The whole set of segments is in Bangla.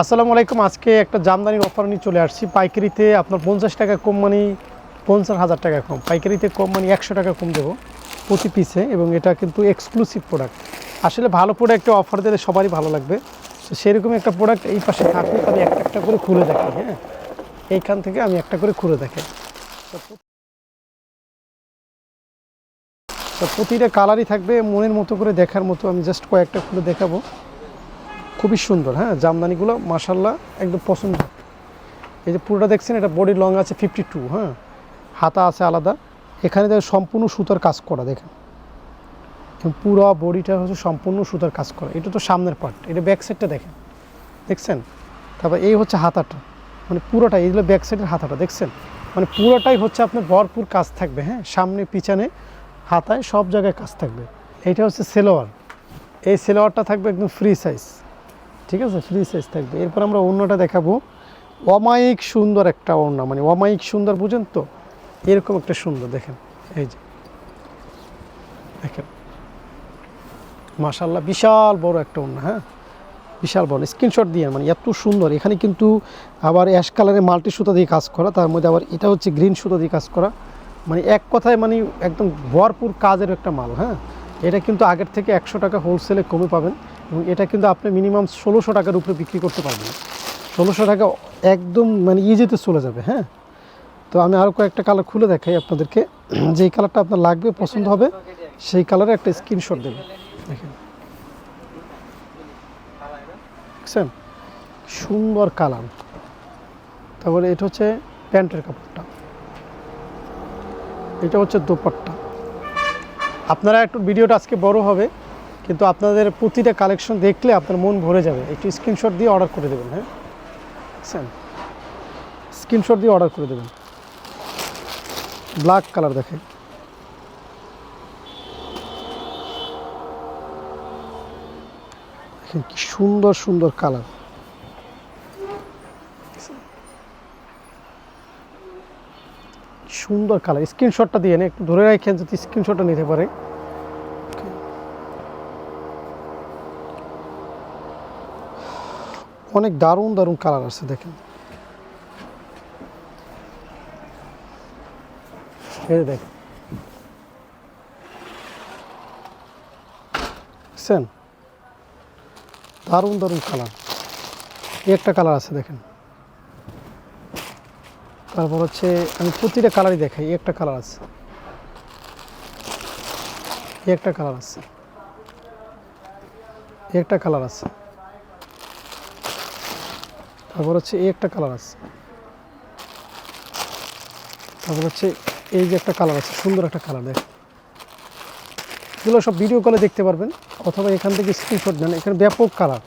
আসসালামু আলাইকুম। আজকে একটা জামদানির অফার নিয়ে চলে আসছি। পাইকারিতে আপনার পঞ্চাশ টাকা কম মানে পঞ্চাশ হাজার টাকা কম। পাইকারিতে কম মানে একশো টাকা কম দেবো প্রতি পিসে এবং এটা কিন্তু এক্সক্লুসিভ প্রোডাক্ট আসলে ভালো প্রোডাক্টে অফার দিলে সবারই ভালো লাগবে। তো সেরকম একটা প্রোডাক্ট এই পাশে থাকলে আমি একটা একটা করে খুলে দেখি হ্যাঁ? এইখান থেকে আমি একটা করে খুলে দেখি তো প্রতিটা কালারই থাকবে মনের মতো করে দেখার মতো আমি জাস্ট কয়েকটা খুলে দেখাবো। খুবই সুন্দর হ্যাঁ? জামদানিগুলো মাসাল্লাহ একদম পছন্দ। এই যে পুরোটা দেখছেন, এটা বডি লং আছে ফিফটি টু হ্যাঁ? হাতা আছে আলাদা। এখানে দেখেন সম্পূর্ণ সুতার কাজ করা, দেখেন। পুরো বডিটা হচ্ছে সম্পূর্ণ সুতার কাজ করা। এটা তো সামনের পার্ট এটা ব্যাক সাইডটা দেখেন। দেখছেন? তারপর এই হচ্ছে হাতাটা। মানে পুরোটাই এইগুলো ব্যাক সাইডের হাতাটা, দেখছেন? মানে পুরোটাই হচ্ছে আপনার ভরপুর কাজ থাকবে হ্যাঁ? সামনে, পিছনে, হাতায় সব জায়গায় কাজ থাকবে। এইটা হচ্ছে সেলোয়ার। এই সেলোয়ারটা থাকবে একদম ফ্রি সাইজ ঠিক আছে? ফ্রি সাইজ থাকবে। এরপর আমরা অন্যটা দেখাবো। অমায়িক সুন্দর একটা ওড়না মানে অমায়িক সুন্দর, বুঝেন তো? এরকম একটা সুন্দর, দেখেন। এই যে। দেখেন। মাশাল্লাহ বিশাল বড় একটা ওড়না হ্যাঁ? বিশাল বড়। স্ক্রিনশট দিয়ে মানে এত সুন্দর। এখানে কিন্তু আবার অ্যাশ কালারের মাল্টি সুতা দিয়ে কাজ করা, তার মধ্যে আবার এটা হচ্ছে গ্রিন সুতা দিয়ে কাজ করা। মানে এক কথায় মানে একদম ভরপুর কাজের একটা মাল হ্যাঁ? এটা কিন্তু আগের থেকে একশো টাকা হোলসেলে কমে পাবেন। এবং এটা কিন্তু আপনি মিনিমাম ষোলোশো টাকার উপরে বিক্রি করতে পারবেন। ষোলোশো টাকা একদম মানে ইজিতে চলে যাবে হ্যাঁ? তো আমি আরও কয়েকটা কালার খুলে দেখাই আপনাদেরকে। যেই কালারটা আপনার লাগবে, পছন্দ হবে, সেই কালারে একটা স্ক্রিনশট দেবেন। দেখেন। দেখছেন? সুন্দর কালার তারপরে এটা হচ্ছে প্যান্টের কাপড়টা। এটা হচ্ছে দোপাট্টা। আপনারা একটু ভিডিওটা আজকে বড় হবে। কিন্তু আপনাদের প্রতিটা কালেকশন দেখলে আপনার মন ভরে যাবে। একটু স্ক্রিনশট দিয়ে অর্ডার করে দেবেন হ্যাঁ? বুঝছেন স্ক্রিনশট দিয়ে অর্ডার করে দেবেন। ব্ল্যাক কালার দেখে দেখেন কি সুন্দর সুন্দর কালার সুন্দর কালার স্ক্রিনশটটা দিয়ে একটু ধরে রাখেন, যদি স্ক্রিনশটটা নিতে পারে অনেক দারুণ দারুণ কালার আছে দেখেন। দেখেন দারুণ দারুণ কালার একটা কালার আছে, দেখেন। তারপর হচ্ছে আমি প্রতিটা কালারই দেখাই একটা কালার আছে। একটা কালার আছে। একটা কালার আছে। তারপর হচ্ছে এই একটা কালার আছে। তারপর হচ্ছে এই যে একটা কালার আছে, সুন্দর একটা কালার দেখ এগুলো সব ভিডিও কলে দেখতে পারবেন, অথবা এখান থেকে স্ক্রিনশট নেন, এখানে ব্যাপক কালার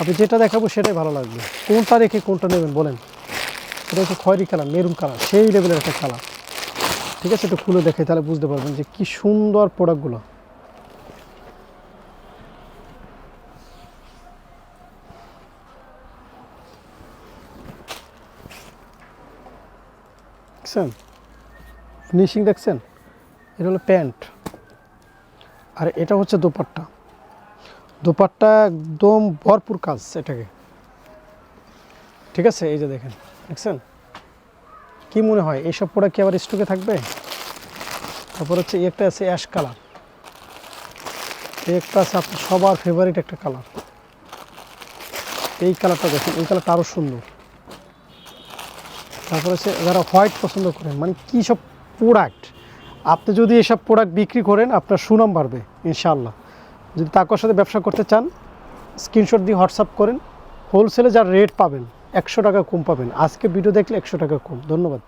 আপনি যেটা দেখাবো সেটাই ভালো লাগবে। কোনটা রেখে কোনটা নেবেন বলেন। এটা হচ্ছে খয়েরি কালার মেরুন কালার সেই লেভেলের একটা কালার ঠিক আছে, একটু খুলে দেখে তাহলে বুঝতে পারবেন যে কি সুন্দর প্রোডাক্টগুলো দেখছেন? ফিনিশিং দেখছেন? এটা হলো প্যান্ট। আর এটা হচ্ছে দোপাট্টা। দোপাট্টা একদম ভরপুর কাজ এটাকে। ঠিক আছে? এই যে দেখেন। দেখছেন? কি মনে হয়? এইসব প্রোডাক্ট কি আবার স্টকে থাকবে? তারপর হচ্ছে একটা আছে অ্যাশ কালার একটা আছে আপনার সবার ফেভারিট একটা কালার এই কালারটা দেখেন। এই কালারটা আরও সুন্দর। তারপর হচ্ছে যারা হোয়াইট পছন্দ করেন মানে কী সব প্রোডাক্ট আপনি যদি এসব প্রোডাক্ট বিক্রি করেন, আপনার সুনাম বাড়বে ইনশাল্লাহ যদি তাকর সাথে ব্যবসা করতে চান স্ক্রিনশট দিয়ে হোয়াটসঅ্যাপ করেন। হোলসেলে যার রেট পাবেন, একশো টাকা কম পাবেন। আজকে ভিডিও দেখলে একশো টাকা কম। ধন্যবাদ।